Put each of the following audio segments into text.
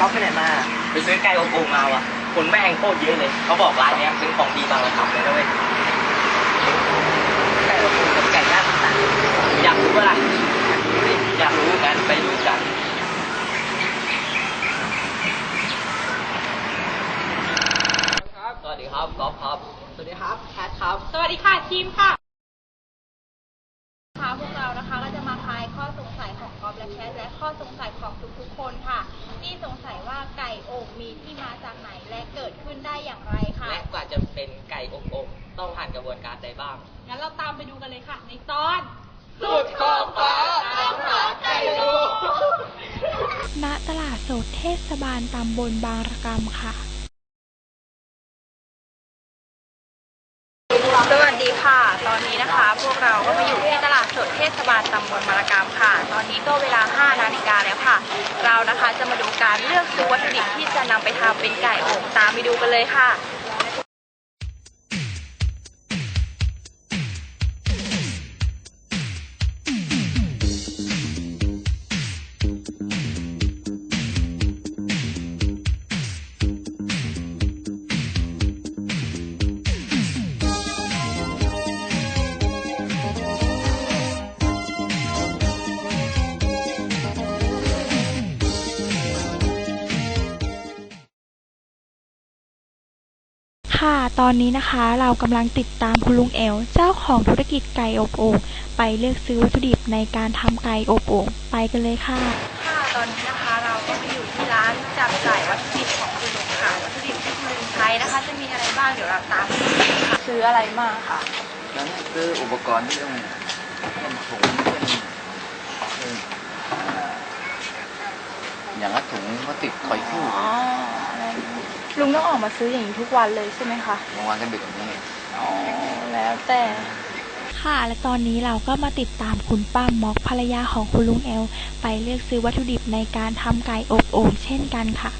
ก๊อฟไปไหนมาไปซื้อไก่อบโอ่งมาวะคนแม่งโคตรเยอะเลย เขาบอกร้านเนี้ยเป็นของดีบางระจันเลยนะเว้ยไก่อบโอ่งกับไก่ย่างต่างอยากรู้ปะล่ะอยากรู้กันไปดูกันครับสวัสดีครับก๊อฟครับ สวัสดีครับแคทครับ สวัสดีค่ะทีมค่ะค่ะ กว่าจะเป็นไก่อบโอ่งต้องผ่านกระบวนการใดบ้าง งั้นเราตามไปดูกันเลยค่ะ ในตอนสุดขอบฟ้าตามหาไก่โอ่งณตลาดสดเทศบาลตำบลบางระกำค่ะ สวัสดีค่ะ ตอนนี้นะคะ พวกเราก็มาอยู่ที่ตลาดสดเทศบาลตำบลมารกามค่ะ ตอนนี้ก็เวลา 5 นาฬิกาแล้วค่ะ เรานะคะจะมาดูการเลือกซื้อวัตถุดิบที่จะนำไปทำเป็นไก่โอ่งตามไปดูกันเลยค่ะ อนนี้นะคะเรากำลังติดตามคุณลุงเอลเจ้าของธุรกิจไก่อบโอ่งไปเลือกซื้อวัตถุดิบในการทำไก่อบโอ่งไปกันเลยค่ะ ค่ะตอนนี้นะคะเราก็มาอยู่ที่ร้านจับจ่ายวัตถุดิบของคุณลุงค่ะวัตถุดิบที่คุณลุงใช้นะคะ จะมีอะไรบ้างเดี๋ยวเราตามไปดูกันค่ะซื้ออะไรมาค่ะนั้นซื้ออุปกรณ์ที่ต้องเป็นถุงเป็นเป็นอ่าอย่างละถุงพลาสติกคอยคู่อ๋อ ลุงต้องออกมาซื้ออย่างนี้ทุกวันเลยใช่ไหมคะบางวันก็ดึกอย่างนี้อ๋อแล้วแต่ค่ะและตอนนี้เราก็มาติดตามคุณป้าม็อกภรรยาของคุณลุงเอล ไปเลือกซื้อวัตถุดิบในการทำไก่อบโอ่งเช่นกันค่ะ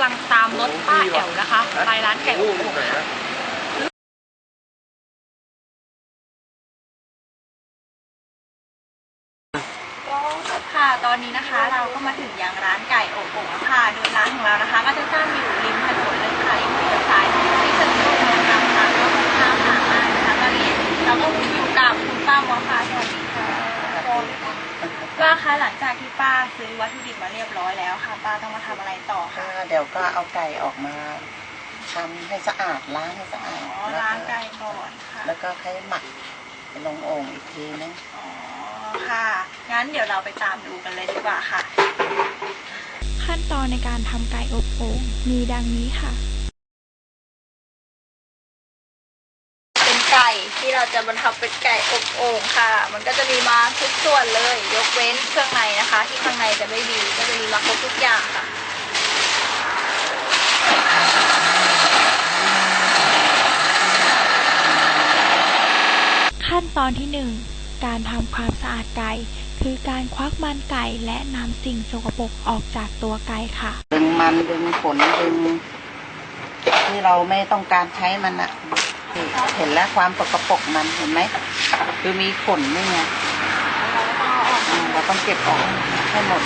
ำลังตามรถป้าแอ๋วนะคะ ไปร้านไก่อบโอ่งค่ะค่ะ ตอนนี้นะคะเราก็มาถึงยังร้านไก่อบโอ่งแล้วค่ะ โดยร้านของเรานะคะ ก็จะตั้งอยู่ริมถนนเลยค่ะริมถนนสายที่ถนนโลกเมืองกำค่ะก็ค่อนข้างห่างมากนะคะตอนนี้เราก็อยู่กับคุณป้ามอค่ะสวัสดีค่ะ ป้าคะหลังจากที่ป้าซื้อวัตถุดิบมาเรียบร้อยแล้วค่ะ ป้าต้องมาทำอะไรต่อคะค่ะเดี๋ยวก็เอาไก่ออกมาทำให้สะอาดล้างให้สะอาดอ๋อล้างไก่ก่อนค่ะ แล้วก็ค่อยหมักไปลงโอ่งอีกทีนึงอ๋อค่ะ งั้นเดี๋ยวเราไปตามดูกันเลยดีกว่าค่ะ ขั้นตอนในการทำไก่อบโอ่งมีดังนี้ค่ะ ที่เราจะบรรทับเป็นไก่อบโอ่งค่ะ มันก็จะมีมาทุกส่วนเลย ยกเว้นเครื่องในนะคะ ที่ข้างในจะไม่มีก็จะมีมาครบทุกอย่างค่ะขั้นตอนที่หนึ่งการทำความสะอาดไก่ คือการควักมันไก่และนำสิ่งสกปรกออกจากตัวไก่ค่ะ ดึงมันดึงขนดึงที่เราไม่ต้องการใช้มันอะ เห็นแล้วความสกปกมันเห็นไหมคือมีขนนี่ไงเราต้องเก็บออกให้หมด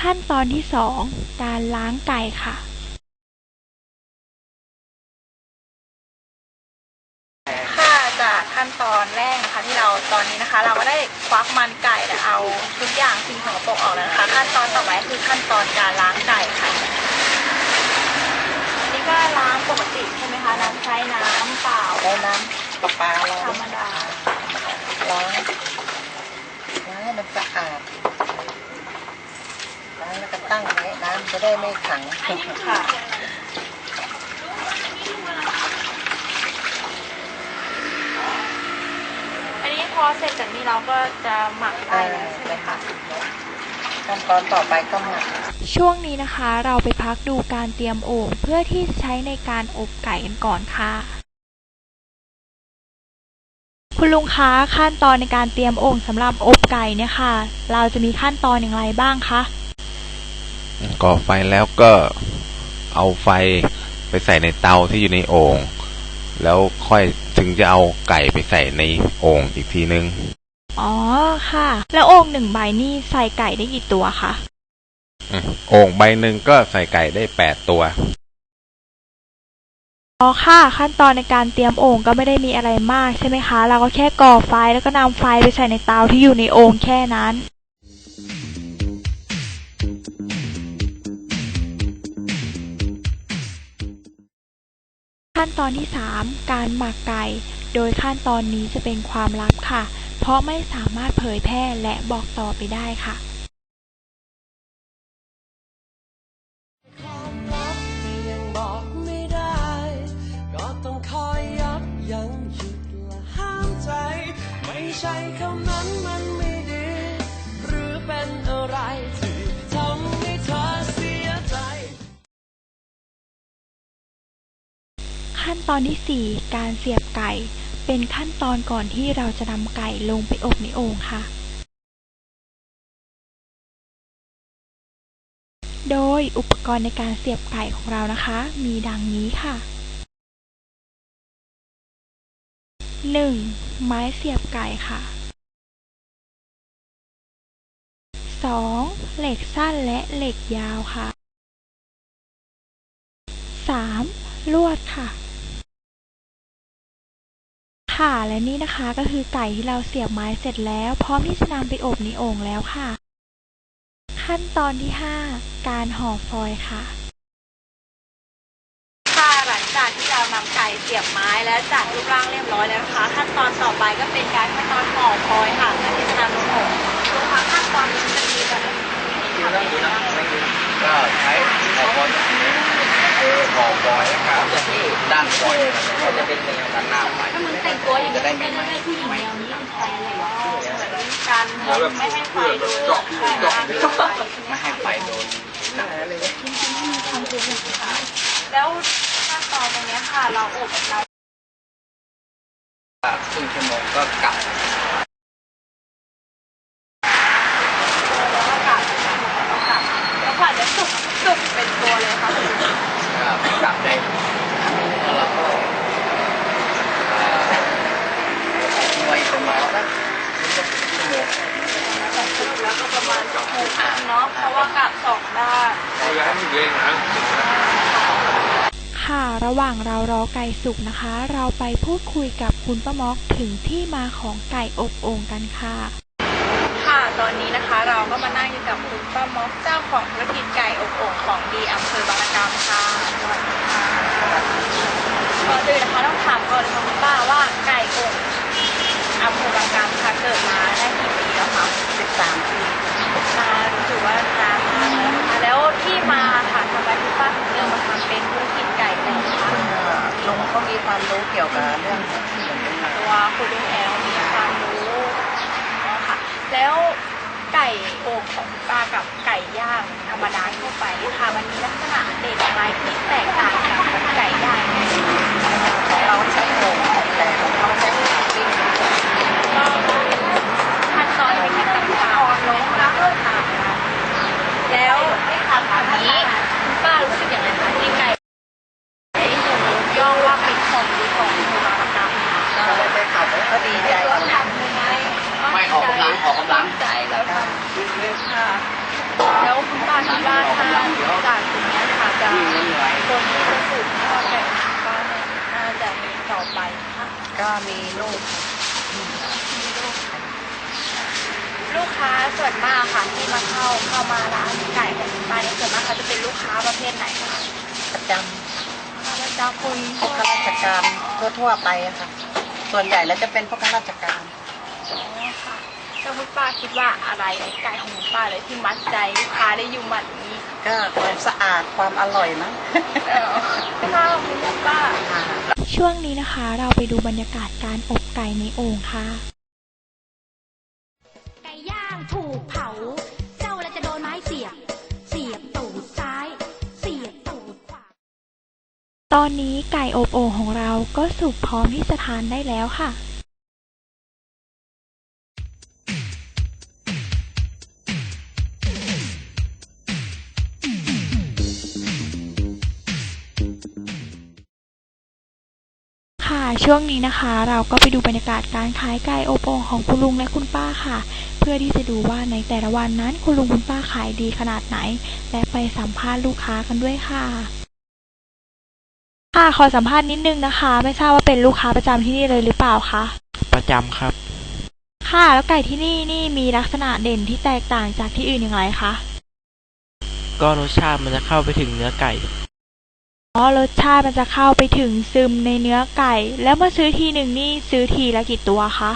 ขั้นตอนที่สองการล้างไก่ค่ะ ขั้นตอนแรกนะคะที่เราตอนนี้นะคะ เราก็ได้ควักมันไก่และเอาทุกอย่างสิ่งสกปรกออกแล้วนะคะ ขั้นตอนต่อไปคือขั้นตอนการล้างไก่ค่ะอันนี้ก็ล้างปกติใช่ไหมคะน้ำใช้น้ำเปล่าได้น้ำประปาเราธรรมดาล้างล้างให้มันสะอาดล้างแล้วก็ตั้งไว้น้ำจะได้ไม่ขังค่ะ อันนี้พอเสร็จจากนี้เราก็จะหมักได้แล้วใช่ไหมคะขั้นตอนต่อไปก็หมักช่วงนี้นะคะเราไปพักดูการเตรียมโอ่งเพื่อที่จะใช้ในการอบไก่กันก่อนค่ะ คุณลุงคะขั้นตอนในการเตรียมโอ่งสำหรับอบไก่เนี่ยค่ะ เราจะมีขั้นตอนอย่างไรบ้างคะก่อไฟแล้วก็เอาไฟไปใส่ในเตาที่อยู่ในโอ่งแล้วค่อย ถึงจะเอาไก่ไปใส่ในโอ่งอีกทีนึง อ๋อค่ะ แล้วโอ่งหนึ่งใบนี่ใส่ไก่ได้กี่ตัวคะอืมโอ่งใบหนึ่งก็ใส่ไก่ได้แปดตัว อ๋อค่ะ ขั้นตอนในการเตรียมโอ่งก็ไม่ได้มีอะไรมากใช่ไหมคะ เราก็แค่ก่อไฟแล้วก็นำไฟไปใส่ในเตาที่อยู่ในโอ่งแค่นั้น ขั้นตอนที่ 3 การหมักไก่ โดยขั้นตอนนี้จะเป็นความลับค่ะ เพราะไม่สามารถเผยแพร่และบอกต่อไปได้ค่ะไม่ใช่คำนั้นมันไม่ดี หรือเป็นอะไร ตอนที่ 4 การเสียบไก่ เป็นขั้นตอนก่อนที่เราจะนำไก่ลงไปอบในโอ่งค่ะ โดยอุปกรณ์ในการเสียบไก่ของเรานะคะ มีดังนี้ค่ะ 1. ไม้เสียบไก่ค่ะ 2. เหล็กสั้นและเหล็กยาวค่ะ 3. ลวดค่ะ ค่ะ และนี่นะคะก็คือไก่ที่เราเสียบไม้เสร็จแล้ว พร้อมที่จะนำไปอบในโอ่งแล้วค่ะ ขั้นตอนที่ 5 การห่อฟอยล์ค่ะ ค่ะหลังจากที่เรานำไก่เสียบไม้และจัดรูปร่างเรียบร้อยแล้วนะคะ ขั้นตอนต่อไปก็เป็นการขั้นตอนห่อฟอยล์ค่ะเพื่อที่จะนำลงอบลูกค้าขั้นตอนนี้จะมีแบบทำยังไงบ้างก็ใช้ห่อบอยแบบนี้คือห่อบอยนะครับด้านบอยก็จะเป็นด้านหน้าไปก็เหมือนแต่งตัวอย่างจะนี้ได้ไม่ไม่ได้ไหม้ให้ผู้หญิงไม่แนวนี้เป็นแฟนเลยว่าเหมือนการไม่ให้ไฟโดนเจาะเจาะไม่ให้ไฟโดนหนังแล้วขั้นตอนตรงเนี้ยค่ะเราอบเราครึ่งชั่วโมงก็กลับ แล้วก็กลับแล้วกลับแล้วกว่าจะสุกสุกเป็นตัวเลยค่ะ ก็กลับได้แล้วก็ไว้ประมาณสักชั่วโมงแล้วก็ประมาณหกเนาะเพราะว่ากลับสองด้านค่ะ ระหว่างเรารอไก่สุกนะคะ เราไปพูดคุยกับคุณป้ามอกถึงที่มาของไก่อบโอ่งกันค่ะ ค่ะตอนนี้นะคะเราก็มานั่งอยู่กับคุณป้ามอกเจ้าของธุรกิจไก่อบโอ่งของดีอำเภอบางระกำค่ะสวัสดีค่ะ ก่อนอื่นนะคะต้องถามก่อนเลยค่ะคุณป้าว่าไก่อบอำเภอบางระกำค่ะเกิดมาได้กี่ปีแล้วคะ13ปีมาถือว่านานมากแล้วนะคะแล้วที่มาค่ะทำไมคุณป้าถึงเลือกมาทำเป็นธุรกิจไก่แต่งคะลุงเขามีความรู้เกี่ยวกับเรื่องตัวคุณลุงแอลมีความรู้อ๋อค่ะแล้วไก่อ่งของคุณป้ากับไก่ย่างธรรมดาทั่วไปค่ะมันมีลักษณะเด่นอะไรที่แตกต่างจากไก่ย่างไหมของเราใช้โอ่ง แต่ของเขาใช้ปิ้ง ก็ขั้นตอนที่ต่างๆลงแล้วก็ต่างกันแล้วอันนี้คุณป้ารู้สึกอย่างไรคะที่ไก่ที่ถูกยกย่องว่าเป็นของดีของอำเภอบางระกำค่ะ ก็เลยไปขับก็ดีใจกัน ไม่ออกกำลังออกกำลัง ใจแล้วค่ะค่ะ แล้วคุณป้าคิดว่าถ้าจากตรงเนี้ยค่ะจะคนที่จะสืบทอดแบบคุณป้าเนี่ยน่าจะมีต่อไปค่ะ ก็ มีลูก ลูกค้าส่วนมากค่ะที่มาเข้าเข้ามาร้านไก่ของคุณป้าเนี่ยส่วนมากเขาจะเป็นลูกค้าประเภทไหนคะประจข้าราชการคนำพวกข้าราชการทั่วๆไปอะค่ะ ส่วนใหญ่แล้วจะเป็นพวกข้าราชการอ๋อค่ะแล้วคุณป้าคิดว่าอะไรในไก่ของคุณป้าเลยที่มัดใจลูกค้าได้อยู่หมัดนี้ก็ความสะอาดความอร่อยมั้งเออข้าวคุณป้า ช่วงนี้นะคะเราไปดูบรรยากาศการอบไก่ในโอ่งค่ะ ไก่ย่างถูกเผา เจ้าละจะโดนไม้เสียบ เสียบตูดซ้าย เสียบตูดขวา ตอนนี้ไก่อบโอ่งของเราก็สุกพร้อมที่จะทานได้แล้วค่ะ ค่ะช่วงนี้นะคะ เราก็ไปดูบรรยากาศการขายไก่อบโอ่งของคุณลุงและคุณป้าค่ะ เพื่อที่จะดูว่าในแต่ละวันนั้นคุณลุงคุณป้าขายดีขนาดไหน และไปสัมภาษณ์ลูกค้ากันด้วยค่ะ ค่ะขอสัมภาษณ์นิดนึงนะคะ ไม่ทราบว่าเป็นลูกค้าประจำที่นี่เลยหรือเปล่าคะประจำครับ ค่ะ แล้วไก่ที่นี่นี่มีลักษณะเด่นที่แตกต่างจากที่อื่นอย่างไรคะก็รสชาติมันจะเข้าไปถึงเนื้อไก่ อ๋อรสชาติมันจะเข้าไปถึงซึมในเนื้อไก่ แล้วเมื่อซื้อทีหนึ่งนี่ซื้อทีละกี่ตัวคะ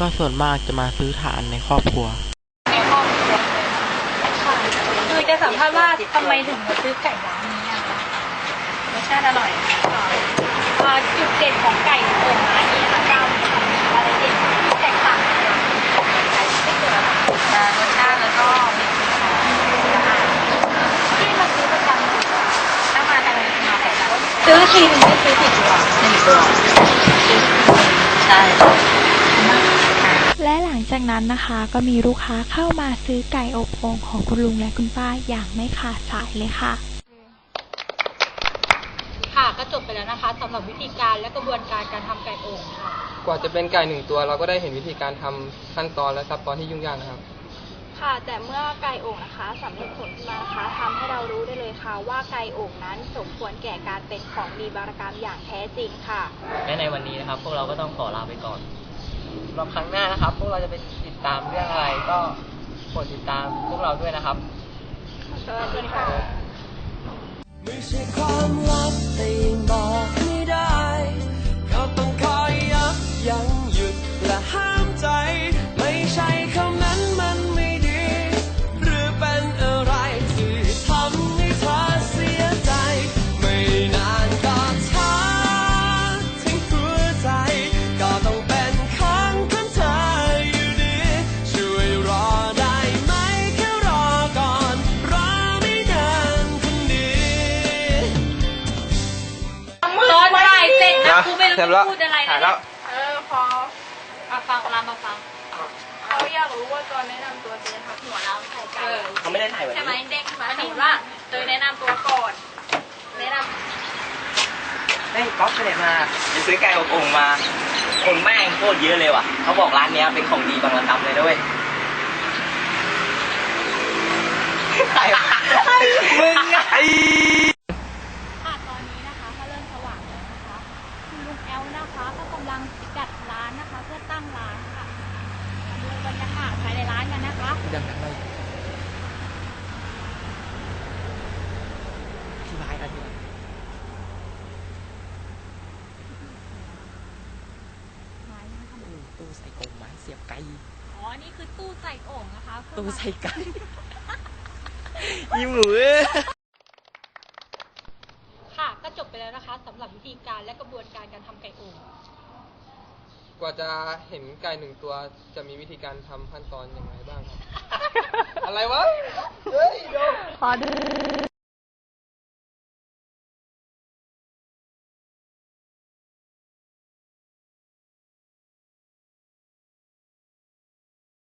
ก็ส่วนมากจะมาซื้อทานในครอบครัวคือจะสัมภาษณ์ว่าทำไมถึงมาซื้อไก่ร้านนี้อะคะรสชาติอร่อยค่ะอ่าจุดเด่นของไก่โอ่งร้านนี้ค่ะก้าวมีอะไรเด่นที่แตกต่างจากไก่ที่เกิดรสชาติแล้วก็มีที่มาซื้อประจำถ้ามาทางนี้มาแต่ละ ซื้อทีหนึงได้ซื้อกี่ตัวหนึ่งตัวใช่และหลังจากนั้นนะคะก็มีลูกค้าเข้ามาซื้อไก่อบโอ่งของคุณลุงและคุณป้าอย่างไม่ขาดสายเลยค่ะ ค่ะก็จบไปแล้วนะคะสำหรับวิธีการและกระบวนการการทำไก่โอ่งค่ะ กว่าจะเป็นไก่หนึ่งตัวเราก็ได้เห็นวิธีการทำขั้นตอนและซับซ้อนที่ยุ่งยากนะครับ ค่ะ แต่เมื่อไก่โอ่งนะคะสำเร็จผลขึ้นมานะคะทำให้เรารู้ได้เลยค่ะ ว่าไก่โอ่งนั้นสมควรแก่การเป็นของดีบารกรรมอย่างแท้จริงค่ะ และในวันนี้นะครับ พวกเราก็ต้องขอลาไปก่อนสำหรับครั้งหน้านะครับ พวกเราจะไปติดตามเรื่องอะไรก็โปรดติดตามพวกเราด้วยนะครับ สวัสดีค่ะ ไม่ใช่ความลับแต่ยังบอกไม่ได้ก็ นะกูไม่รู้เสร็จแล้วพูดอะไรถ่ายนะแล้ว เออพอมาฟังเรามาฟังเขาอยากรู้ว่าตอนแนะนำตัวจะทักหัวเราไข่ไก่เขาไม่ได้ถ่ายวันใช่ไหมนี้เด้งมาสมมติว่าเตยแนะนำตัวก่อนแนะนเฮ้ยก๊อฟไปไหนมาไปซื้อไก่อบโอ่งมา คนแม่งโคตรเยอะเลยว่ะ เขาบอกร้านเนี้ยเป็นของดีบางระกำเลยด้วยใครวะมึงไง ค่ะ ตอนนี้นะคะก็เริ่มสว่างแล้วนะคะ คุณลุงแอลนะคะก็กำลังจัดร้านนะคะ เพื่อตั้งร้านค่ะมาดูบรรยากาศภายในร้านกันนะคะ ยังไงอธิบายกันดีกว่าตู้ใส่กรงไม้เสียบไก่ อ๋อ นี่คือตู้ใส่โอ่งนะคะเพื่อ ตู้มาใส่ไก่ยี่หมูเอ้ยค่ะก็จบไปแล้วนะคะสำหรับวิธีการและกระบวนการการทำไก่โอ่งกว่าจะเห็นไก่หนึ่งตัวจะมีวิธีการทำขั้นตอนอย่างไรบ้างครับ อะไรวะ เฮ้ยโดพอดู